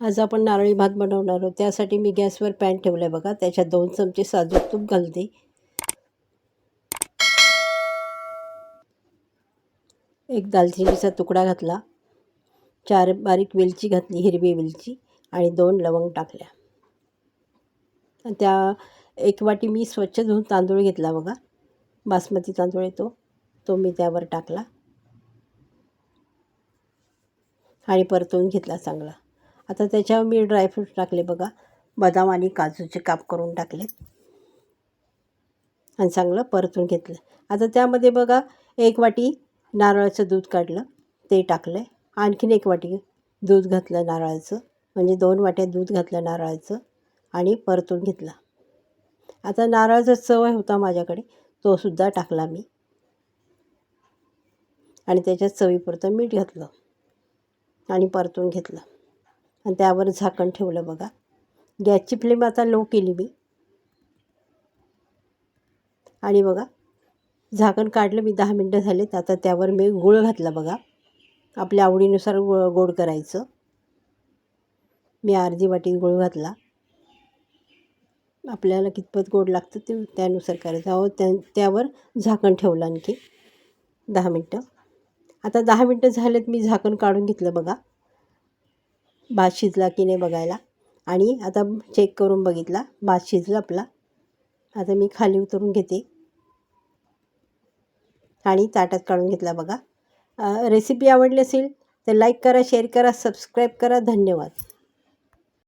आज आपण नारळी भात बनवणार आहोत. त्यासाठी मी गॅसवर पॅन ठेवलं आहे बघा. त्याच्यात दोन चमचे साजूक तूप घालते. एक दालचिनीचा तुकडा घातला. चार बारीक वेलची घातली हिरवी वेलची आणि दोन लवंग टाकल्या. आणि त्या एक वाटी मी स्वच्छ धुवून तांदूळ घेतला बघा. बासमती तांदूळ येतो तो. मी त्यावर टाकला. आणि परतवून घेतला चांगला. आता त्याच्यावर मी ड्रायफ्रूट टाकले बघा. बदाम आणि काजूचे काप करून टाकले. आणि चांगलं परतून घेतलं. आता त्यामध्ये बघा एक वाटी नारळाचं दूध काढलं ते टाकलं आहे आणखीन एक वाटी दूध घातलं नारळाचं म्हणजे दोन वाट्या दूध घातलं नारळाचं आणि परतून घेतलं. आता नारळाचा चवय होता माझ्याकडे तो सुद्धा टाकला मी. आणि त्याच्यात चवीपुरतं मीठ घातलं आणि परतून घेतलं. आणि त्यावर झाकण ठेवलं बघा. गॅसची फ्लेम आता लो केली मी. आणि बघा झाकण काढलं मी दहा मिनटं झालेत आता त्यावर मी गूळ घातला बघा. आपल्या आवडीनुसार गो गोड करायचं. मी अर्धी वाटी गुळ घातला. आपल्याला कितपत गोड लागतं ते त्यानुसार करायचं. अहो त्या त्यावर झाकण ठेवलं आणखी दहा मिनटं. आता दहा मिनटं झालेत मी झाकण काढून घेतलं बघा. भात शिजला की नाही बघायला. आणि आता चेक करून बघितला भात शिजला आपला. आता मी खाली उतरून घेते. आणि ताटात काढून घेतला बघा. रेसिपी आवडली असेल तर लाईक करा शेअर करा सबस्क्राईब करा. धन्यवाद.